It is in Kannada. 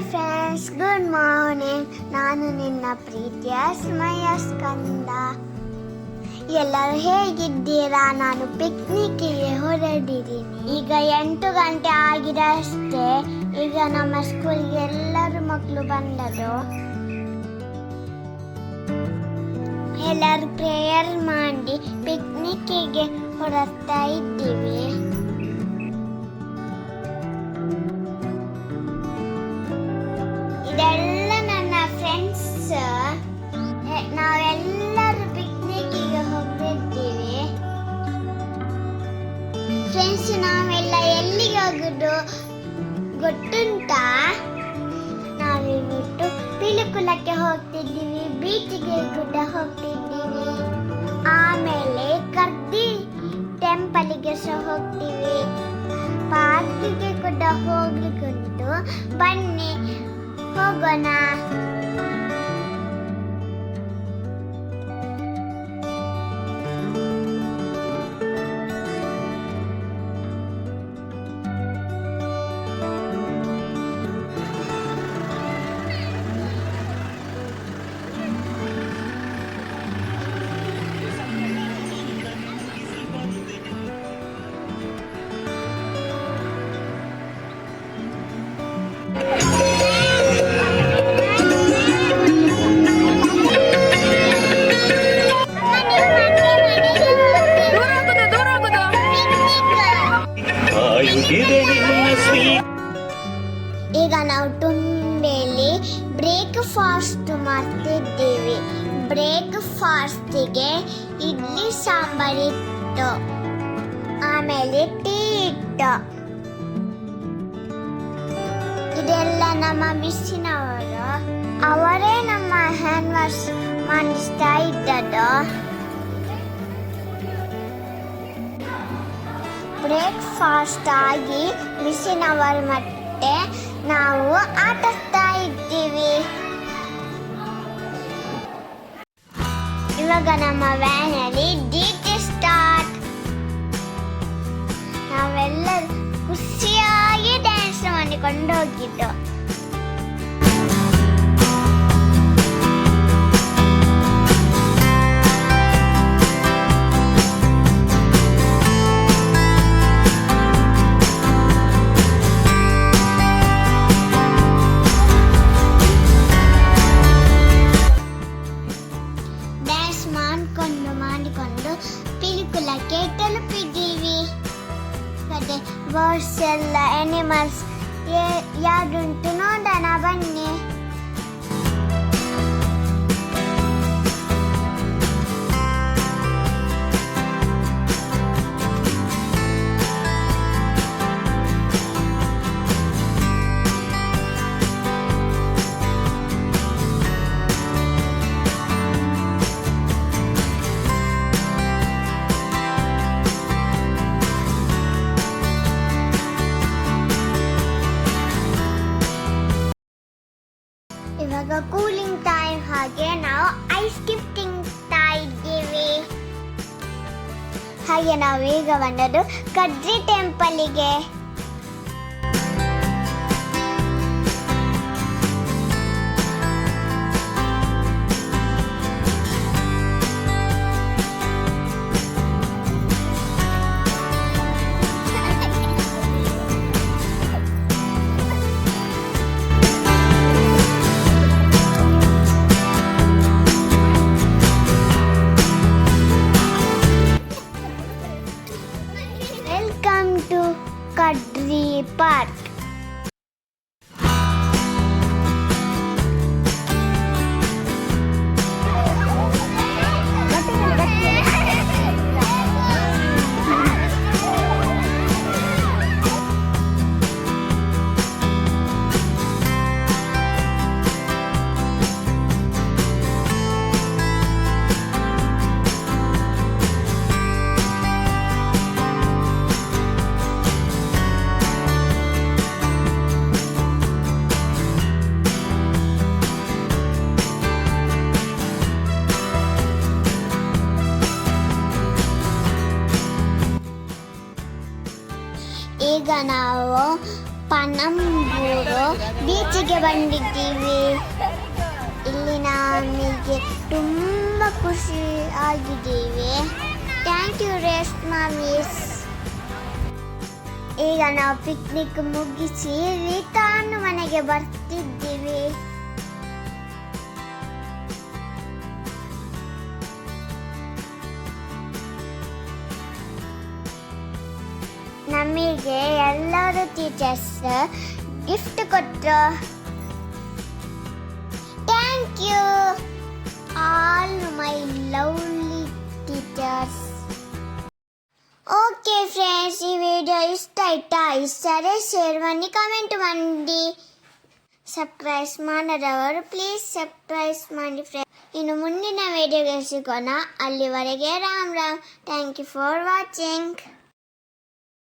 ಫ್ರೆಂಡ್ಸ್ ಗುಡ್ ಮಾರ್ನಿಂಗ್ ನಾನು ನಿನ್ನ ಪ್ರೀತಿಯ ಸ್ಮಯ ಸ್ಕಂದ. ಎಲ್ಲರೂ ಹೇಗಿದ್ದೀರಾ? ನಾನು ಪಿಕ್ನಿಕ್ಕಿಗೆ ಹೊರಡಿದ್ದೀನಿ. ಈಗ ಎಂಟು ಗಂಟೆ ಆಗಿದೆ ಅಷ್ಟೇ ಈಗ ನಮ್ಮ ಸ್ಕೂಲ್ಗೆ ಎಲ್ಲರೂ ಮಕ್ಕಳು ಬಂದರು. ಎಲ್ಲರೂ ಪ್ರೇಯರ್ ಮಾಡಿ ಪಿಕ್ನಿಕ್ಕಿಗೆ ಹೊರಡ್ತಾ ಇದ್ದೀವಿ. ನಾವೆಲ್ಲರೂ ಪಿಕ್ನಿಕ್ಕಿಗೆ ಹೋಗ್ತಿದ್ದೀವಿ ಫ್ರೆಂಡ್ಸ್ ನಾವೆಲ್ಲ ಎಲ್ಲಿಗೆ ಹೋಗುದು? ಗೊತ್ತುಂಟಾ? ನಾವಿಬಿಟ್ಟು ಪಿಲಿಕುಲಕ್ಕೆ ಹೋಗ್ತಿದ್ದೀವಿ ಬೀಚ್ಗೆ ಕೂಡ ಹೋಗ್ತಿದ್ದೀವಿ. ಆಮೇಲೆ ಕರ್ದಿ ಟೆಂಪಲ್ಗೆ ಸಹ ಹೋಗ್ತೀವಿ. ಪಾರ್ಕಿಗೆ ಕೂಡ ಹೋಗ್ಲಿಕ್ಕುಂಟು. ಬನ್ನಿ, ಹೋಗೋಣ. ಈಗ ನಾವು ತುಂಬೆಯಲ್ಲಿ ಬ್ರೇಕ್ಫಾಸ್ಟ್ ಮಾಡ್ತಿದ್ದೀವಿ. ಬ್ರೇಕ್ಫಾಸ್ಟಿಗೆ ಇಡ್ಲಿ ಸಾಂಬಾರಿತ್ತು ಆಮೇಲೆ ಟೀ ಇಟ್ಟು. ಇದೆಲ್ಲ ನಮ್ಮ ಮಿಸ್ಸಿನವರು, ಅವರೇ ನಮ್ಮ ಹ್ಯಾಂಡ್ ವಾಶ್ ಮಾಡಿಸ್ತಾ ಇದ್ದದ್ದು. ಬ್ರೇಕ್ಫಾಸ್ಟ್ ಆಗಿ ಮಿಸ್ಸಿನವರು ಮತ್ತೆ ನಾವು ಆಟಸ್ತಾ ಇದ್ದೀವಿ. ಇವಾಗ ನಮ್ಮ ವ್ಯಾನಲ್ಲಿ ಡಿ ಟಿ ಸ್ಟಾರ್ಟ್ ನಾವೆಲ್ಲ ಖುಷಿಯಾಗಿ ಡ್ಯಾನ್ಸ್ ಮಾಡಿಕೊಂಡು ಹೋಗಿದ್ದು. animals. Gamers. Ye, ya tuntunan da na banne. ಇವಾಗ ಕೂಲಿಂಗ್ ಟೈಮ್ ಹಾಗೆ ನಾವು ಐಸ್ ಗಿಫ್ಟಿಂಗ್ ತಿಂತಾ ಇದ್ದೀವಿ ಹಾಗೆ ನಾವು ಈಗ ಬಂದದ್ದು ಕದ್ರಿ ಟೆಂಪಲಿಗೆ ಕಡ್ರಿ ನಾವು ಪನಂಬೂರು ಬೀಚಿಗೆ ಬಂದಿದ್ದೀವಿ. ಇಲ್ಲಿ ನಮಗೆ ತುಂಬ ಖುಷಿ ಆಗಿದ್ದೀವಿ. ಥ್ಯಾಂಕ್ ಯು ರೆಸ್ಟ್ ಮಿಸ್ ಈಗ ನಾವು ಪಿಕ್ನಿಕ್ ಮುಗಿಸಿ ರೀತಾನು ಮನೆಗೆ ಬರ್ತಿದ್ದೀವಿ. ನಮಗೆ ಎಲ್ಲರೂ ಟೀಚರ್ಸ್ ಗಿಫ್ಟ್ ಕೊಟ್ಟರು thank you all my lovely teachers okay friends ಈ ವಿಡಿಯೋ ಇಷ್ಟ ಆಯ್ತಾ ಇಷ್ಟರೇ ಶೇರ್ ಮಾಡಿ ಕಮೆಂಟ್ ಮಾಡಿ ಸಬ್ಸ್ಕ್ರೈಬ್ ಮಾಡದವರು ಪ್ಲೀಸ್ ಸಬ್ಸ್ಕ್ರೈಬ್ ಮಾಡಿ ಫ್ರೆಂಡ್ಸ್ ಇನ್ನು ಮುಂದಿನ ವಿಡಿಯೋಗೆ ಸಿಗೋಣ ಅಲ್ಲಿವರೆಗೆ Ram Ram thank you for watching